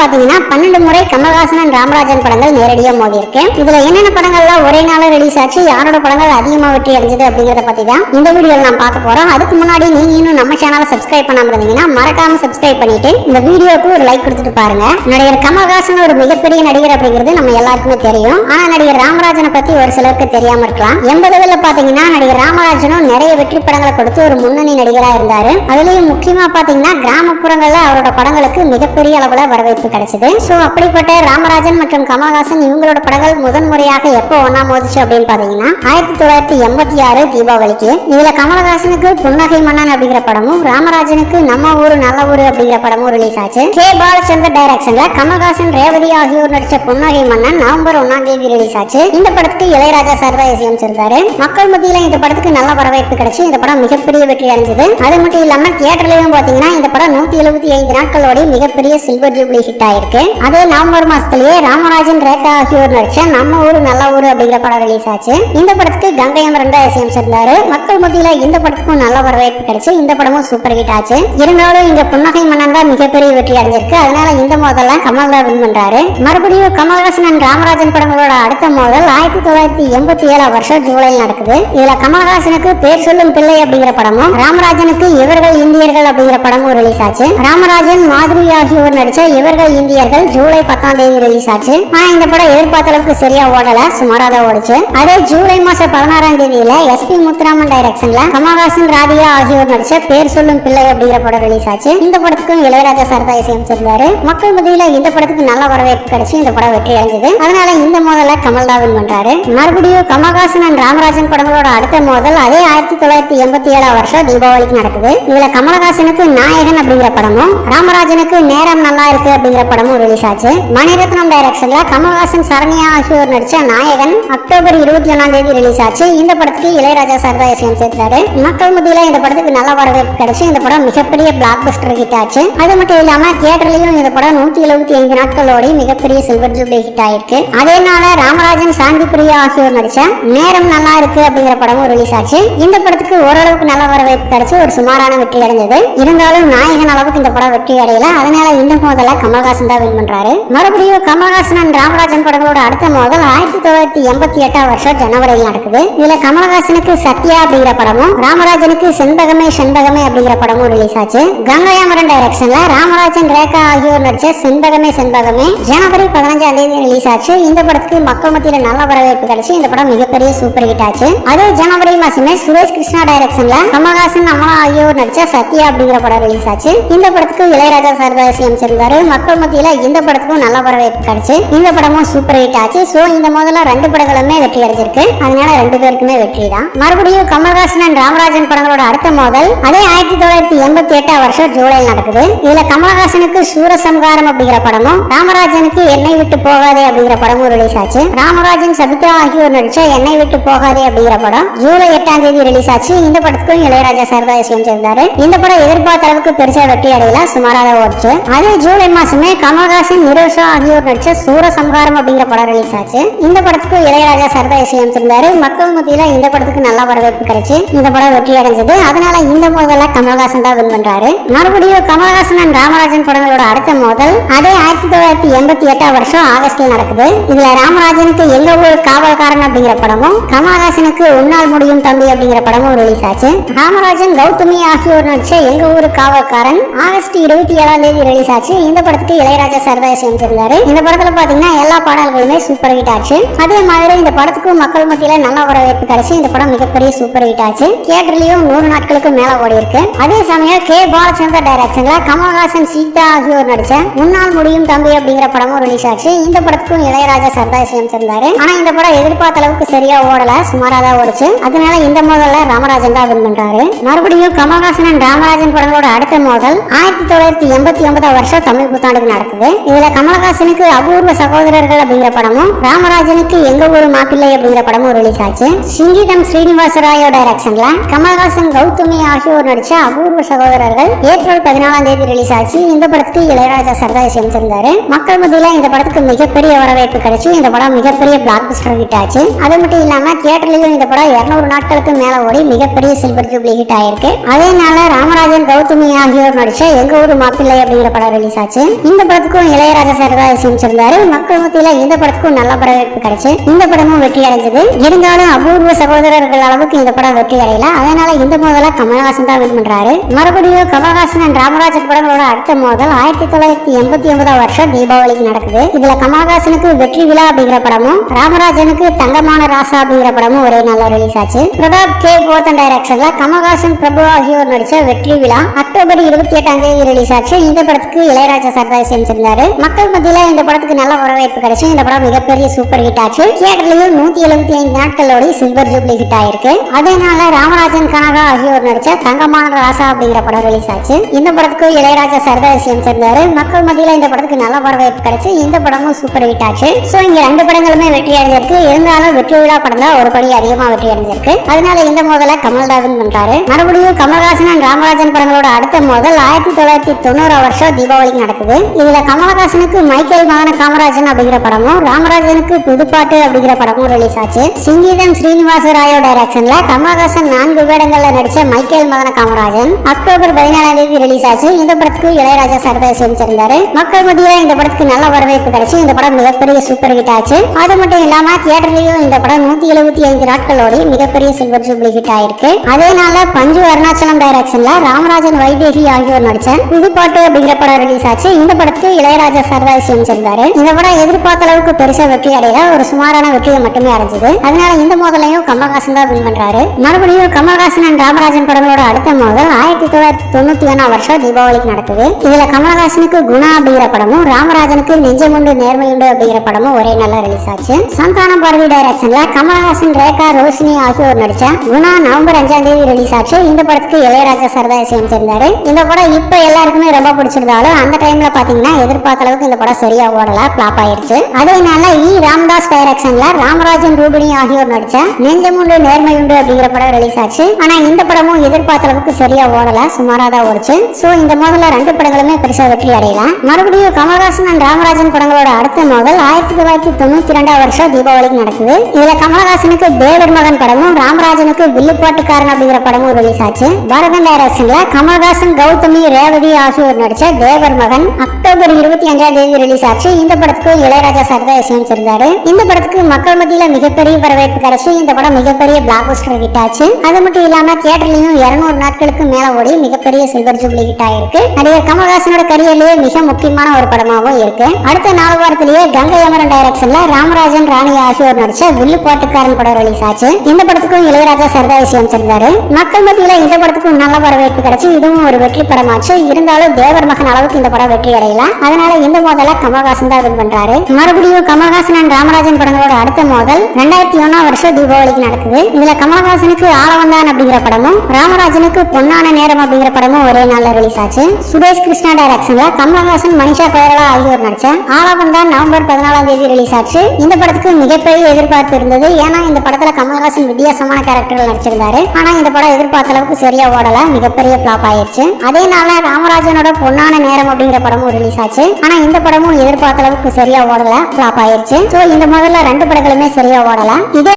பாத்தீங்கன்னா பன்னெண்டு முறை கமல்ஹாசன் ராமராஜன் படங்கள் நேரடியாக மோதி இருக்கு இதுல என்னென்ன படங்கள்லாம் ஒரே நாள் ரிலீஸ் ஆச்சு யாரோட படங்கள் அதிகமா வெற்றி அடைஞ்சது அப்படிங்கறத பத்தி தான் இந்த வீடியோல நான் பார்க்க போறோம். அதுக்கு முன்னாடி நீங்க இன்னும் நம்ம சேனலை சப்ஸ்கிரைப் பண்ணாம இருந்தீங்கன்னா மறக்காம சப்ஸ்கிரைப் பண்ணிட்டு இந்த வீடியோக்கு ஒரு லைக் கொடுத்துட்டு பாருங்க. நடிகர் கமல்ஹாசன் ஒரு மிகப்பெரிய நடிகர் அப்படிங்கிறது நம்ம எல்லாருக்குமே தெரியும். ஆனா நடிகர் ராமராஜனை பத்தி ஒரு சிலருக்கு தெரியாம இருக்கலாம். எண்பதுல பாத்தீங்கன்னா நடிகர் ராமராஜனும் நிறைய வெற்றி படங்களை கொடுத்து ஒரு முன்னணி நடிகரா இருந்தாரு. அதுலயும் முக்கியமா பாத்தீங்கன்னா கிராமப்புறங்கள்ல அவரோட படங்களுக்கு மிகப்பெரிய அளவுல வரவேற்பு கிடைச்சது. ஸோ அப்படிப்பட்ட ராமராஜன் மற்றும் கமல்ஹாசன் இவங்களோட படங்கள் முதன் முறையாக எப்போ ஒன்னா மோதிச்சு அப்படின்னு பாத்தீங்கன்னா ஆயிரத்தி தொள்ளாயிரத்தி எண்பத்தி ஆறு தீபாவளிக்கு இதுல கமல்ஹாசனுக்கு புன்னகை மன்னன் அப்படிங்கிற படமும் ராமராஜனுக்கு நம்ம ஊரு நல்ல ஊரு அப்படிங்கிற படமும் ரிலீஸ் ஆச்சு. கே. பாலச்சந்தர் டைரக்ஷன்ல கமல்ஹாசன் ரேவதி ஆகியோர் நடிச்ச புன்னகை மன்னன் நவம்பர் ஒன்னாம் தேதி ரிலீஸ் ஆச்சு. இந்த படத்துக்கு இளையராஜா சார் தான் இசையமைச்சிருந்தாரு மக்கள் மத்தியில இந்த படத்துக்கு நல்ல வரவேற்பு கிடைச்சு இந்த படம் மிகப்பெரிய வெற்றி அடைஞ்சது. அது மட்டும் இல்லாம தியேட்டர்லயும் பாத்தீங்கன்னா இந்த படம் நூத்தி எழுபத்தி ஐந்து நாட்களோட மிகப்பெரிய சில்வர் ஜூப்ளி ஹிட் ஹிட் ஆயிருக்கு. அதே நவம்பர் மாசத்திலேயே ராமராஜன் ரேகா ஆகியோர் நடிச்ச நம்ம ஊரு நல்ல ஊரு அப்படிங்கிற படம் ரிலீஸ் ஆச்சு. இந்த படத்துக்கு கங்கை அமரன் தான் இசையமைச்சிருந்தாரு மக்கள் மத்தியில இந்த படத்துக்கும் நல்ல வரவேற்பு கிடைச்சு இந்த படமும் சூப்பர் ஹிட் ஆச்சு. இருந்தாலும் இங்க புன்னகை மன்னன் தான் மிகப்பெரிய வெற்றி அடைஞ்சிருக்கு. அதனால இந்த மோதல கமல் வின் பண்றாரு. மறுபடியும் கமல்ஹாசன் and ராமராஜன் படங்களோட அடுத்த மோதல் ஆயிரத்தி தொள்ளாயிரத்தி எண்பத்தி ஏழாம் வருஷம் ஜூலையில் நடக்குது. இதுல கமல்ஹாசனுக்கு பேர் சொல்லும் பிள்ளை அப்படிங்கிற படமும் ராமராஜனுக்கு இவர்கள் இந்தியர்கள் அப்படிங்கிற படமும் ரிலீஸ் ஆச்சு. ராமராஜன் மாதிரி ஆகியோர் நடிச்ச இவர்கள் இந்தியர்கள் ஜூலை பத்தாம் தேதி ரிலீஸ் ஆச்சு. ஆனா இந்த படம் எதிர்பார்த்த அளவுக்கு சரியா ஓடல சுமாரா தான் ஓடுச்சு. அதே ஜூலை மாசம் பதினாறாம் தேதியில எஸ் பி முத்துராமன் டைரக்ஷன்ல கமல்ஹாசன் ராதியா ஆகியோர் நடிச்ச பேர் சொல்லும் பிள்ளை அப்படிங்கிற படம் ரிலீஸ் ஆச்சு. இந்த படத்துக்கும் இளையராஜா சார் தான் இசையமைச்சிருந்தாரு மக்கள் மத்தியில இந்த படத்துக்கு நல்ல வரவேற்பு கிடைச்சு இந்த படம் வெற்றி அடைஞ்சது. அதனால இந்த மோதல கமல் பண்றாரு. மறுபடியும் கமல்ஹாசன் அண்ட் ராமராஜன் படங்களோட அடுத்த மோதல் அதே ஆயிரத்தி தொள்ளாயிரத்தி எண்பத்தி ஏழாம் வருஷம் தீபாவளிக்கு நடக்குது. இதுல கமலஹாசனுக்கு நாயகன் அப்படிங்கிற படமும் ராமராஜனுக்கு நேரம் நல்லா இருக்கு அப்படிங்கிற படமும் ரிலீஸ் ஆச்சு. மணிரத்னம் டைரக்ஷன்ல கமல்ஹாசன் சரண்யா ஆகியோர் நடிச்ச நாயகன் அக்டோபர் இருபத்தி ஒன்னாம் தேதி ரிலீஸ் ஆச்சு. இந்த படத்துக்கு இளையராஜா சார் தான் சேர்த்தாரு. மக்கள் மத்தியில இந்த படத்துக்கு நல்ல வரவேற்பு கிடைச்சு இந்த படம் மிகப்பெரிய பிளாக் பஸ்டர் ஹிட் ஆச்சு. அது மட்டும் இல்லாம தியேட்டர்லயும் இந்த படம் நூத்தி எழுபத்தி ஐந்து நாட்களோட மிகப்பெரிய சில்வர் ஜூப்ளி ஹிட் ஆயிருக்கு. அதே நாள ராமராஜன் சாந்தி பிரியா ஆகியோர் நடிச்ச நேரம் நல்லா இருக்கு அப்படிங்கிற படமும் ரிலீஸ் ஆச்சு. இந்த படத்துக்கு ஓரளவுக்கு நல்ல வரவேற்பு கிடைச்சு ஒரு சுமாரான வெற்றி அடைஞ்சது. இருந்தாலும் நாயகன் அளவுக்கு இந்த படம் வெற்றி அடையல. அதனால இந்த மோதல கமல்ஹாசன் தான் வின் பண்றாரு. மறுபடியும் கமல்ஹாசன் அண்ட் ராமராஜன் படங்களோட அடுத்த மோதல் ஆயிரத்தி தொள்ளாயிரத்தி எண்பத்தி எட்டாம் வருஷம் ஜனவரியில் நடக்குது. இதுல கமல்ஹாசனுக்கு சத்யா அப்படிங்கிற படமும் ராமராஜனுக்கு செண்பகமே செண்பகமே அப்படிங்கிற படமும் ரிலீஸ் ஆச்சு. கங்கையாமரன் டைரக்ஷன்ல ராமராஜன் ரேகா ஆகியோர் நடிச்ச செண்பகமே செண்பகமே ஜனவரி பதினஞ்சாம் தேதி ரிலீஸ் ஆச்சு. இந்த படத்துக்கு மக்கள் மத்தியில நல்ல வரவேற்பு கிடைச்சு இந்த படம் மிகப்பெரிய சூப்பர் ஹிட் ஆச்சு. அதே ஜனவரி மாசமே சுரேஷ் கிருஷ்ணா டைரக்ஷன்ல கமல்ஹாசன் அமலா ஆகியோர் நடிச்ச சத்யா அப்படிங்கிற படம் ரிலீஸ் ஆச்சு. இந்த படத்துக்கு இளையராஜா சார் இசையமைச்சிருந்தாரு. மக்கள் மக்கள் மத்தியில இந்த படத்துக்கும் நல்ல வரவேற்பு கிடைச்சு. இந்த படமும் சூப்பர் ஹிட் ஆச்சு. சோ இந்த முதல்ல ரெண்டு படங்களுமே வெற்றி அடைஞ்சிருக்கு. அதனால ரெண்டு பேருக்குமே வெற்றி தான். மறுபடியும் கமல்ஹாசன் and ராமராஜன் படங்களோட அடுத்த மோதல். அதே ஆயிரத்தி தொள்ளாயிரத்தி எண்பத்தி எட்டாம் வருஷம் ஜூலையில் நடக்குது. இதுல கமல்ஹாசனுக்கு சூரசம்ஹாரம் அப்படிங்கிற படமும் ராமராஜனுக்கு என்னை விட்டு போகாதே அப்படிங்கிற படமும் ரிலீஸ் ஆச்சு. ராமராஜன் சபித்ரா ஆகியோர் நடிச்ச என்னை விட்டு போகாதே அப்படிங்கிற படம் ஜூலை எட்டாம் தேதி ரிலீஸ் ஆச்சு. இந்த படத்துக்கும் இளையராஜா சார் தான் இசையமைச்சிருந்தாரு. இந்த படம் எதிர்பார்த்த அளவுக்கு பெருசா வெற்றி அடையல சுமாராக ஓடுச்சு. அதே ஜூலை மாசம் கமல்ஹாசன் நிரோஷா ஆகியோர் நடிச்ச சூரசம்ஹாரம் அப்படிங்கிற படம் ரிலீஸ் ஆச்சு. இந்த படத்துக்கு இளையராஜா சரதா இசை இசையமைச்சிருந்தாரு. மக்கள் மத்தியில இந்த படத்துக்கு நல்லா வரவேற்பு கிடைச்சு இந்த படம் வெற்றி அடைஞ்சது. அதனால இந்த முதல்ல கமல்ஹாசன் தான் வின் பண்றாரு. மறுபடியும் கமல்ஹாசன் அண்ட் ராமராஜன் படங்களோட அடுத்த மோதல் அதே ஆயிரத்தி தொள்ளாயிரத்தி எண்பத்தி எட்டாம் வருஷம் ஆகஸ்ட்ல நடக்குது. இதுல ராமராஜனுக்கு எங்க ஊர் காவல்காரன் அப்படிங்கிற படமும் கமல்ஹாசனுக்கு உன்னால் முடியும் தம்பி அப்படிங்கிற படமும் ரிலீஸ் ஆச்சு. ராமராஜன் கௌதமி ஆகியோர் நடிச்ச எங்க ஊர் காவல்காரன் ஆகஸ்ட் இருபத்தி ஏழாம் தேதி ரிலீஸ் ஆச்சு. இந்த படத்துக்கு இளையராஜா சார் செஞ்சிருந்தாரு. இந்த படத்துல பாத்தீங்கன்னா எல்லா பாடல்களுமே சூப்பர் ஹிட் ஆச்சு. அதே மாதிரி இந்த படத்துக்கு மக்கள் மத்தியில நல்ல வரவேற்பு கிடைச்சு இந்த படம் மிகப்பெரிய சூப்பர் ஹிட் ஆச்சு. தியேட்டர்லயும் நூறு நாட்களுக்கு மேல ஓடி இருக்கு. அதே சமயம் கே பாலச்சந்தர் டைரக்ஷன்ல கமல்ஹாசன் சீதா ஆகியோர் நடிச்ச முன்னால் முடியும் தம்பி அப்படிங்கிற படமும் ரிலீஸ் ஆச்சு. இந்த படத்துக்கும் இளையராஜா சார் செஞ்சிருந்தாரு ஆனா இந்த படம் எதிர்பார்த்த அளவுக்கு சரியா ஓடல சுமாரா தான் ஓடுச்சு. அதனால இந்த முதல்ல ராமராஜன் தான் வின் பண்றாரு. மறுபடியும் கமல்ஹாசன் and ராமராஜன் படங்களோட அடுத்த மோதல் ஆயிரத்தி தொள்ளாயிரத்தி எண்பத்தி ஒன்பதாம் வருஷம் தமிழ் புத்தாண்டு புத்தாண்டுக்கு நடக்குது. இதுல கமலஹாசனுக்கு அபூர்வ சகோதரர்கள் அப்படிங்கிற படமும் ராமராஜனுக்கு எங்க ஒரு மாப்பிள்ளை அப்படிங்கிற படமும் ரிலீஸ் ஆச்சு. சிங்கிதம் ஸ்ரீனிவாசராயோ டைரக்ஷன்ல கமல்ஹாசன் கௌதமி ஆகியோர் நடிச்ச அபூர்வ சகோதரர்கள் ஏப்ரல் பதினாலாம் தேதி ரிலீஸ் ஆச்சு. இந்த படத்துக்கு இளையராஜா சர்தார் செஞ்சிருந்தாரு மக்கள் மத்தியில இந்த படத்துக்கு மிகப்பெரிய வரவேற்பு கிடைச்சு இந்த படம் மிகப்பெரிய பிளாக் பஸ்டர் ஹிட் ஆச்சு. அது மட்டும் இல்லாம தியேட்டர்லயும் இந்த படம் இருநூறு நாட்களுக்கு மேல ஓடி மிகப்பெரிய சில்வர் ஜூப்ளி ஹிட் ஆயிருக்கு. அதே நாள ராமராஜன் கௌதமி ஆகியோர் நடிச்ச எங்க ஊர் மாப்பிள்ளை அப்படிங்கிற படம் ரிலீஸ் ஆச்சு. இந்த படத்துக்கும் இளையராஜா சார் தான் இசையமைச்சிருந்தாரு. மக்கள் மத்தியில இந்த படத்துக்கும் நல்ல வரவேற்பு கிடைச்சு. இந்த படமும் வெற்றி அடைஞ்சது. இருந்தாலும் அபூர்வ சகோதரர்கள் அளவுக்கு இந்த படம் வெற்றி அடையல. அதனால இந்த மோதல கமலஹாசன் தான் வின் பண்றாரு. மறுபடியும் கமலஹாசன் and ராமராஜன் படங்களோட அடுத்த மோதல் ஆயிரத்தி தொள்ளாயிரத்தி எண்பத்தி ஒன்பதாம் வருஷம் தீபாவளிக்கு நடக்குது. இதுல கமலஹாசனுக்கு வெற்றி விழா அப்படிங்கிற படமும் ராமராஜனுக்கு தங்கமான ராசா அப்படிங்கிற படமும் ஒரே நாள்ல ரிலீஸ் ஆச்சு. பிரதாப் கே. கோத்தன் டைரக்ஷன்ல கமலஹாசன் பிரபு ஆகியோர் நடிச்ச வெற்றி விழா அக்டோபர் இருபத்தி எட்டாம் தேதி ரிலீஸ் ஆச்சு. இந்த படத்துக்கு இளையராஜா சார் தான் செஞ்சிருந்தாரு. மக்கள் மத்தியில இந்த படத்துக்கு நல்ல வரவேற்பு கிடைச்சு இந்த படம் மிகப்பெரிய சூப்பர் ஹிட் ஆச்சு. தியேட்டர்லயும் நூத்தி எழுபத்தி ஐந்து நாட்களோட சில்வர் ஜூப்ளி ஹிட் ஆயிருக்கு. அதனால ராமராஜன் கனகா ஆகியோர் நடிச்ச தங்கமான ராசா அப்படிங்கிற படம் ரிலீஸ் ஆச்சு. இந்த படத்துக்கு இளையராஜா சரதா செஞ்சிருந்தாரு மக்கள் மத்தியில இந்த படத்துக்கு நல்ல வரவேற்பு கிடைச்சு இந்த படமும் சூப்பர் ஹிட் ஆச்சு. சோ இங்க ரெண்டு படங்களுமே வெற்றி அடைஞ்சிருக்கு. இருந்தாலும் வெற்றி விழா படம் தான் ஒரு படி அதிகமா வெற்றி அடைஞ்சிருக்கு. அதனால இந்த மோதல கமல்தாசன் பண்றாரு. மறுபடியும் கமல்ஹாசன் ராமராஜன் படங்களோட அடுத்த மோதல் ஆயிரத்தி தொள்ளாயிரத்தி தொண்ணூறாம் வருஷம் தீபாவளிக்கு நடக்குது. இதுல கமலஹாசனுக்கு மைக்கேல் மகன காமராஜன் அப்படிங்கிற படமும் ராமராஜனுக்கு புதுப்பாட்டு அப்படிங்கிற படமும் ரிலீஸ் ஆச்சு. சிங்கீதம் ஸ்ரீனிவாச ராயோ டைரக்ஷன்ல கமலஹாசன் நான்கு வேடங்கள்ல நடிச்ச மைக்கேல் மகன காமராஜன். அக்டோபர் பதினாலாம் தேதி ரிலீஸ் ஆச்சு. இந்த படத்துக்கு இளையராஜா சரதா செஞ்சிருந்தாரு மக்கள் மத்தியில இந்த படத்துக்கு நல்ல வரவேற்பு கிடைச்சு இந்த படம் மிகப்பெரிய சூப்பர் ஹிட் ஆச்சு. அது மட்டும் இல்லாம தியேட்டர்லயும் இந்த படம் நூத்தி எழுபத்தி ஐந்து நாட்களோட மிகப்பெரிய சில்வர் ஜூப்ளி ஹிட் ஆயிருக்கு. அதே நாள பஞ்சு அருணாச்சலம் டைரக்ஷன்ல ராமராஜன் வைதேகி ஆகியோர் நடிச்ச புதுப்பாட்டு அப்படிங்கிற படம் ரிலீஸ் ஆச்சு. இந்த படத்துக்கு இளையராஜா சரதா செஞ்சிருந்தாரு இந்த படம் எதிர்பார்த்த அளவுக்கு பெருசா வெற்றி அடையல. ஒரு சுமாரான வெற்றியை மட்டுமே அடைஞ்சது. அதனால இந்த மோதலையும் கமல்ஹாசன் தான் வின் பண்றாரு. மறுபடியும் கமல்ஹாசன் and ராமராஜன் படங்களோட அடுத்த மோதல் ஆயிரத்தி தொள்ளாயிரத்தி தொண்ணூத்தி ஒன்னாம் வருஷம் தீபாவளிக்கு நடக்குது. இதுல கமல்ஹாசனுக்கு குணா அப்படிங்கிற படமும் ராமராஜனுக்கு நெஞ்சமுண்டு நேர்மையுண்டு அப்படிங்கிற படமும் ஒரே நாள்ல ரிலீஸ் ஆச்சு. சந்தானம் பாரதி டைரக்ஷன்ல கமல்ஹாசன் ரேகா ரோஷினி ஆகியோர் நடிச்ச குணா நவம்பர் அஞ்சாம் தேதி ரிலீஸ் ஆச்சு. இந்த படத்துக்கு இளையராஜா சரதா செஞ்சிருந்தாரு இந்த படம் இப்ப எல்லாருக்குமே ரொம்ப பிடிச்சிருந்தாலும் அந்த டைம்ல பார்த்தீங்கன்னா எதிர்பார்த்த அளவுக்கு இந்த படம் சரியா ஓடல பிளாப் ஆயிருச்சு அதனால இ. ராம்தாஸ் டைரக்ஷன்ல ராமராஜன் ரூபினி ஆகியோர் நடிச்ச நெஞ்சமுண்டு நேர்மையுண்டு அப்படிங்கிற படம் ரிலீஸ் ஆச்சு. ஆனா இந்த படமும் எதிர்பார்த்த அளவுக்கு சரியா ஓடல சுமாரா தான் ஓடுச்சு. ஸோ இந்த மோதல்ல ரெண்டு படங்களுமே பெருசா வெற்றி அடையல. மறுபடியும் கமல்ஹாசன் அண்ட் ராமராஜன் படங்களோட அடுத்த மோதல் ஆயிரத்தி தொள்ளாயிரத்தி தொண்ணூத்தி ரெண்டாம் வருஷம் தீபாவளிக்கு நடக்குது. இதுல கமல்ஹாசனுக்கு தேவர் மகன் படமும் ராமராஜனுக்கு வில்லுப்பாட்டுக்காரன் அப்படிங்கிற படமும் ரிலீஸ் ஆச்சு. பரதன் டைரக்ஷன்ல கமல்ஹாசன் கௌதமி ரேவதி ஆகியோர் நடிச்ச தேவர் மகன் அக்டோபர் இருபத்தி அஞ்சாம் தேதி ரிலீஸ் ஆச்சு. இந்த படத்துக்கு இளையராஜா சார் தான் இசையமைச்சிருந்தாரு இந்த படத்துக்கு மக்கள் மத்தியில மிகப்பெரிய வரவேற்பு கிடைச்சு இந்த படம் மிகப்பெரிய பிளாக் பஸ்டர் ஹிட் ஆச்சு. அது மட்டும் இல்லாம தியேட்டர்லயும் இருநூறு நாட்களுக்கு மேல ஓடி மிகப்பெரிய சில்வர் ஜூப்ளி ஹிட் ஆயிருக்கு. நடிகர் கமல்ஹாசனோட கரியர்லயே மிக முக்கியமான ஒரு படமாகவும் இருக்கு. அடுத்த நாலு வாரத்திலேயே கங்கை அமரன் டைரக்ஷன்ல ராமராஜன் ராணி ஆகியோர் நடிச்ச வில்லு பாட்டுக்காரன் படம் ரிலீஸ் ஆச்சு. இந்த படத்துக்கும் இளையராஜா சரதா இசையமைச்சிருந்தாரு மக்கள் மத்தியில இந்த படத்துக்கும் நல்ல வரவேற்பு கிடைச்சு இதுவும் ஒரு வெற்றி படமாச்சு. இருந்தாலும் தேவர் மகன் அளவுக்கு இந்த படம் வெற்றி அடையல அதனால இந்த மோதல கமல்ஹாசன் தான் வின் பண்றாரு. மறுபடியும் கமல்ஹாசன் அண்ட் ராமராஜன் படங்களோட அடுத்த மோதல் ரெண்டாயிரத்தி ஒன்னாம் வருஷம் தீபாவளிக்கு நடக்குது. இதுல கமல்ஹாசனுக்கு ஆளவந்தான் அப்படிங்கிற படமும் ராமராஜனுக்கு பொன்னான நேரம் அப்படிங்கிற படமும் ஒரே நாள்ல ரிலீஸ் ஆச்சு. சுரேஷ் கிருஷ்ணா டைரக்ஷன்ல கமல்ஹாசன் மனிஷா கொய்ரலா ஆகியோர் நடிச்ச ஆளவந்தான் நவம்பர் பதினாலாம் தேதி ரிலீஸ் ஆச்சு. இந்த படத்துக்கு மிகப்பெரிய எதிர்பார்ப்பு இருந்தது. ஏன்னா இந்த படத்துல கமல்ஹாசன் வித்தியாசமான கேரக்டர்கள் நடிச்சிருந்தாரு. ஆனா இந்த படம் எதிர்பார்த்த அளவுக்கு சரியா ஓடல. மிகப்பெரிய பிளாப் ஆயிடுச்சு. அதே நாள ராமராஜனோட பொன்னான நேரம் அப்படிங்கிற படமும் ரிலீஸ் ஆச்சு. ஆனா இந்த படமும் எதிர்பார்த்த அளவுக்கு சரியா ஓடல. ஃபிளாப் ஆயிருச்சு. ஸோ இந்த முதல்ல ரெண்டு படங்களுமே சரியா ஓடல. இதே